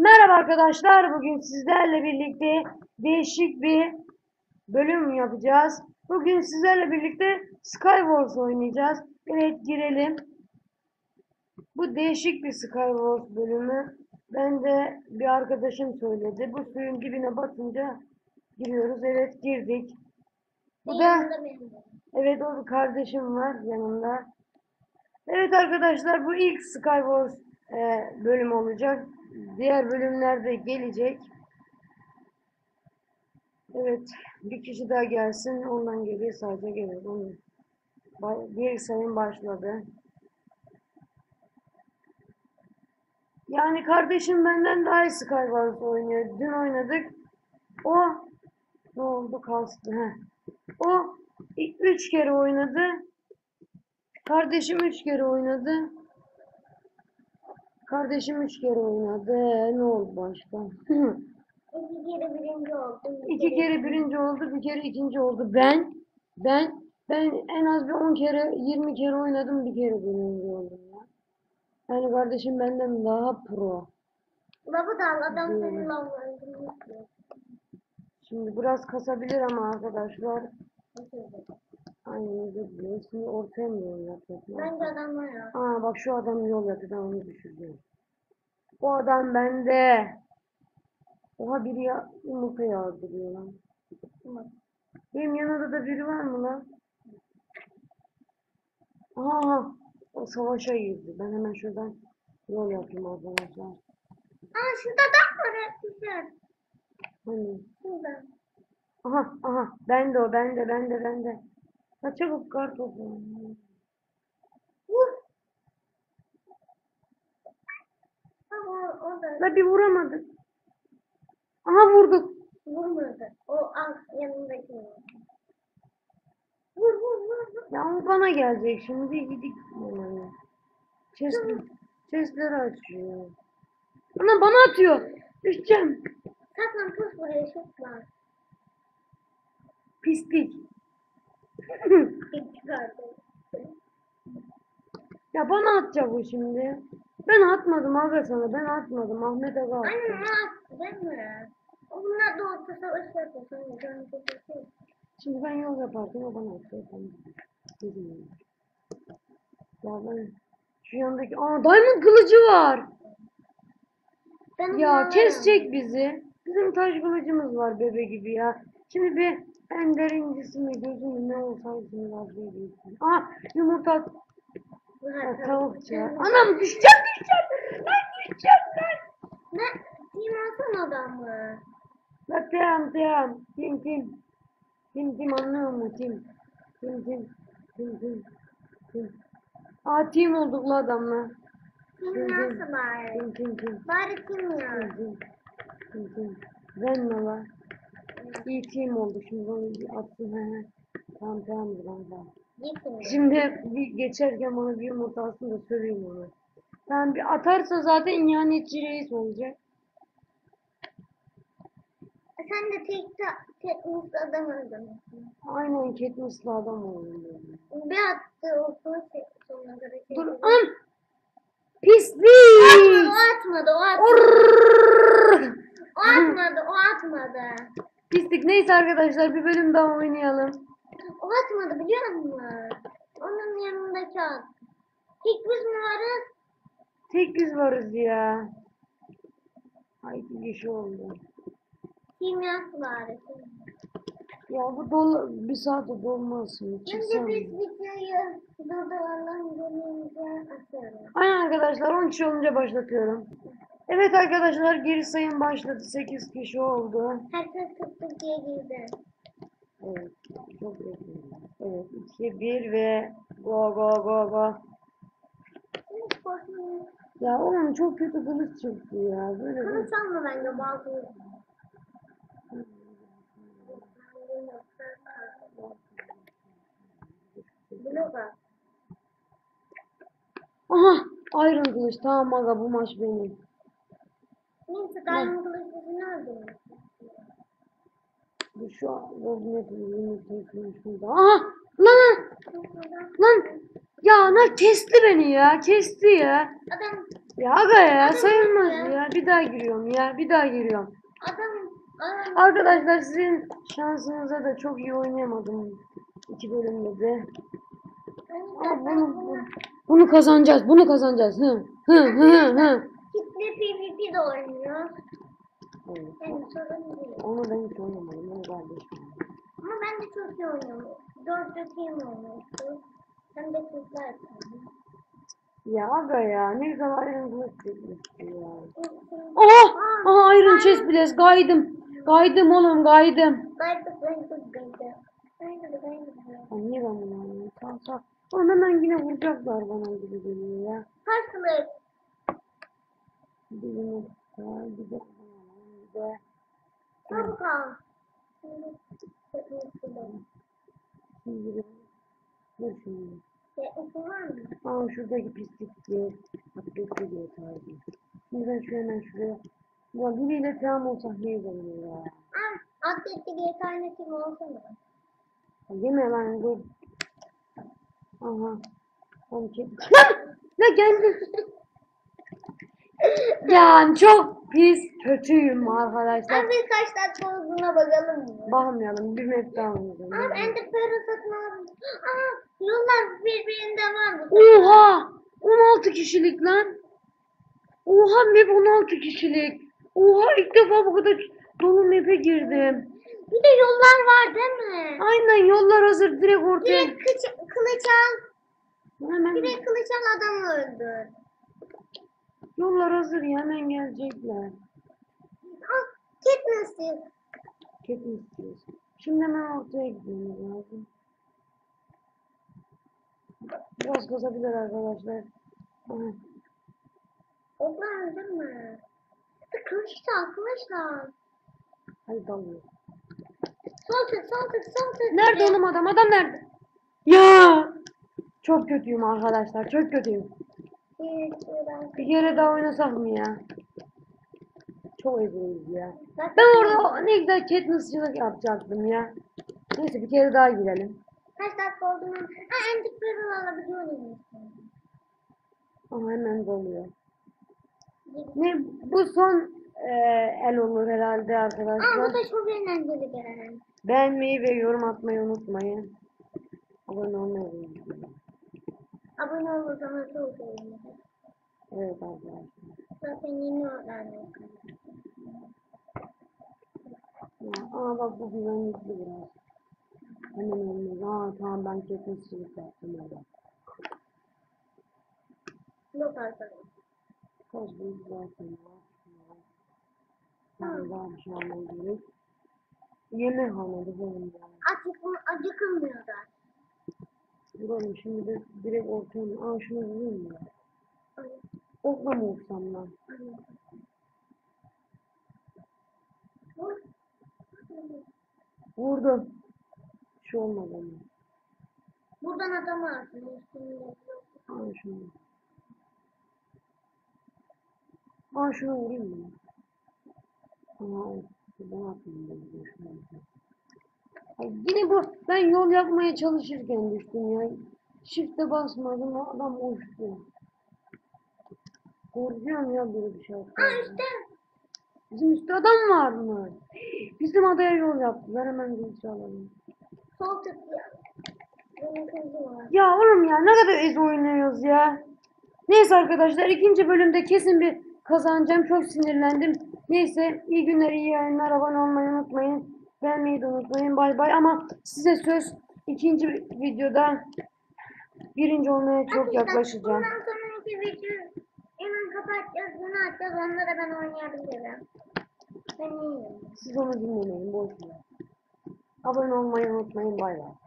Merhaba arkadaşlar. Bugün sizlerle birlikte değişik bir bölüm yapacağız. Bugün sizlerle birlikte Skywars oynayacağız. Evet girelim. Bu değişik bir Skywars bölümü. Ben de bir arkadaşım söyledi. Bu suyun dibine batınca giriyoruz. Evet girdik. Bu da evet o kardeşim var yanımda. Evet arkadaşlar bu ilk Skywars e, bölüm olacak. Diğer bölümlerde gelecek. Evet bir kişi daha gelsin. Ondan geriye sadece gelir. Onu. Bir sayım başladı. Yani kardeşim benden daha iyi Skywars oynuyor. Dün oynadık. O ne oldu kastı. O i- üç kere oynadı. Kardeşim üç kere oynadı. Kardeşim üç kere oynadı. Ne oldu başka? İki kere birinci oldum. İki kere birinci oldu, bir kere ikinci oldu. Ben, ben, ben en az bir 10 kere, 20 kere oynadım, bir kere birinci oldum ya. Yani kardeşim benden daha pro. Baba da adam öldürmüş. Şimdi biraz kasabilir ama arkadaşlar. Aynen diliyorum. Şimdi ortaya mı yol yapacak? Bence yapacak? adam var ya. Aa bak şu adam yol yapıyor, ben onu düşüreceğim. O adam bende. Oha biri ya, yumurta yağdırıyor lan. Benim yanında da biri var mı lan? Aha, o savaşa girdi. Ben hemen şuradan yol yapayım arkadaşlar. Aa şurada adam var. Güzel. Hani, Şurada. aha, aha, ben de o, ben de, ben de, ben de. Ha çabuk kar da La bir vuramadık. Aha vurduk. vurmadı. O al yanındaki. Vur vur vur. vur. Ya o bana gelecek şimdi gidik. Chest, chestleri açıyor. Ana bana atıyor. Düşeceğim. Saklan pus buraya çok var. Pislik. Ya bana atacak o şimdi. Ben atmadım abi sana. Ben atmadım. Ahmet Aga attı. Anne ne yaptı değil mi? O bunlar da orta savaş yapıyor. Şimdi ben yol yaparken o bana atıyor. Ben dedim ya. Ben şu yandaki... Aa diamond kılıcı var. Ben Ya kesecek bizi. Bizim taş kılıcımız var bebe gibi ya. Şimdi bir ender incisi mi gözüm ne olsaydı şimdi vazgeçtim. Aa yumurta tavukçu. Anam düşeceğim düşeceğim. Ben düşeceğim ben. Ne? Kim alsın adamı? La devam devam. Tim tim. Tim tim anlıyor musun tim? Tim tim. Tim tim. Tim. Aa tim olduk la adamla. Tim tim. nasıl bari? Tim tim tim. Bari kim ya? Tim tim. Tim tim. Venla la. İyi tim olduk şimdi onu bir he. Tamam tamamdır tamam tamam. Gitsin. Şimdi bir geçerken bana bir yumurta atsın da söveyim onu. Tamam bir atarsa zaten ihanetçi reis olacak. Sen de tek mutlu adam öldürmüşsün. Aynen Katniss'lı adam oldum böyle. Bir attı o son sonuna kadar. Dur an! Atmadı, Pislik! o atmadı, o atmadı. Orrrr! O atmadı, o atmadı. Pislik neyse arkadaşlar bir bölüm daha oynayalım. O atmadı biliyor musun? Onun yanındaki at. Tek biz mi varız? Tek biz varız ya. Ay iki kişi oldu. Kimyası var. Ya bu dolu bir saate dolmaz şimdi biz videoyu durduralım. Aynen arkadaşlar 10 kişi olunca başlatıyorum. Evet arkadaşlar geri sayım başladı. 8 kişi oldu. Herkes tuttuk girdi. Evet. Çok bekliyorum. Evet 2 1 ve go go go go. Ya oğlum çok kötü kılıç çıktı ya. Böyle. Kılıç alma bence bazı. Aha! Iron kılıç. Tamam aga bu maç benim. Diamond kılıcını nerede? Bu şu an kırmış burada. Aha! Lan! Lan! Ya ne kesti beni ya. Kesti ya. Adam Ya aga ya Adam sayılmaz ya. ya. Bir daha giriyorum ya. Bir daha giriyorum. adam adam Arkadaşlar sizin şansınıza da çok iyi oynayamadım. iki bölümde de. Ama bunu, bunu, bunu kazanacağız. Bunu kazanacağız. Hı hı hı hı. Kitle PvP de oynuyor. Evet. Yani sorun değil. Onu ben hiç oynamadım. Onu kardeşim. Ama ben de çok iyi oynuyorum. Dört team oynuyorsun. Hem de kızlar. Ya aga ya ne kılıç çekmişti ya. Oh! Aha Iron Chest Blaze kaydım. Kaydım oğlum kaydık. Kaydık kaydık. Ay niye ben bunu anlıyorum? Sağ sağ. Oğlum hemen yine vuracaklar bana gibi geliyor ya. Kaç bir de bir de Çabuk al. şimdi dur şimdi. Aa şuradaki pislikli patatesli diye tarzı. Şimdi ben şu hemen şuraya. Ya biriyle tamam olsak ne olur ya. Ah, atletik bir tane kim olsa mı? Ya Yeme lan dur. Aha. Oğlum çek. Ne geldi? Yani çok pis kötüyüm arkadaşlar. Abi kaç dakika olduğuna bakalım mı? Bakmayalım bir map daha oynayalım. Abi Ender Pearl satın aldım. Aha yollar birbirinde var mı? Oha! 16 kişilik lan. Oha map 16 kişilik. Oha ilk defa bu kadar dolu map'e girdim. Bir de yollar var değil mi? Aynen yollar hazır direkt ortaya. Direkt kıç, kılıç al. Hemen Direkt kılıç al adamı öldür. Yollar hazır ya hemen gelecekler. Al Katniss'i. Kesin istiyorsun. Şimdi hemen ortaya gitmemiz lazım. Biraz kazabilir arkadaşlar. Aha, Oklar öldür mü? Kılıç al kılıç al. hadi dalıyor. Sol tık sol tık sol tık. Nerede oğlum adam? Adam nerede? Ya! Çok kötüyüm arkadaşlar. Çok kötüyüm. Bir, kere daha oynasak mı ya? Çok eziliyiz ya. Ben orada ne güzel Katniss'cılık yapacaktım ya. Neyse bir kere daha girelim. Kaç dakika olduğunu... Ha Ender Pearl alabiliyor muyum? Ama hemen doluyor. Ne bu son e, el olur herhalde Aa bu arkadaşlar. da çok eğlenceli bir Beğenmeyi ve yorum atmayı unutmayın. Abone olmayı unutmayın. Abone olursanız çok sevinirim. Evet arkadaşlar. Zaten yeni öğrendim. Ya, aa bak bu güvenlikli biraz. Hemen olmaz. Aa tamam ben Katniss'cılık yaptım orada. Yok arkadaşlar. Kaç bir zaten var. Tamam daha bir şey almaya gerek. Yemek almadı oğlum ya. Acıkım, acıkılmıyor da. Duralım şimdi de direkt ortaya Aa şunu vurayım ya. Okla mı vursam lan? Vurdum. Bir şey olmadı ama. Buradan adam üstünde. Aa şunu. Aa şunu vurayım mı? Aa. Ben atayım ben şunu. Ay, yine bu ben yol yapmaya çalışırken düştüm ya. Shift'e basmadım adam uçtu. Korkuyorum ya böyle bir şey Aa işte. Bizim üstte adam var mı? Bizim adaya yol yaptılar hemen gülüş alalım. Sol. Ya oğlum ya ne kadar ez oynuyoruz ya. Neyse arkadaşlar ikinci bölümde kesin bir kazanacağım. Çok sinirlendim. Neyse iyi günler iyi yayınlar. Abone olmayı unutmayın. Beğenmeyi de unutmayın. Bay bay ama size söz ikinci videoda birinci olmaya çok yaklaşacağım. Bundan sonraki videoyu hemen kapatacağız. Bunu atacağız. Onda da ben oynayabilirim. Ben iyiyim. Siz onu dinlemeyin. Boş ver. Abone olmayı unutmayın. Bay bay.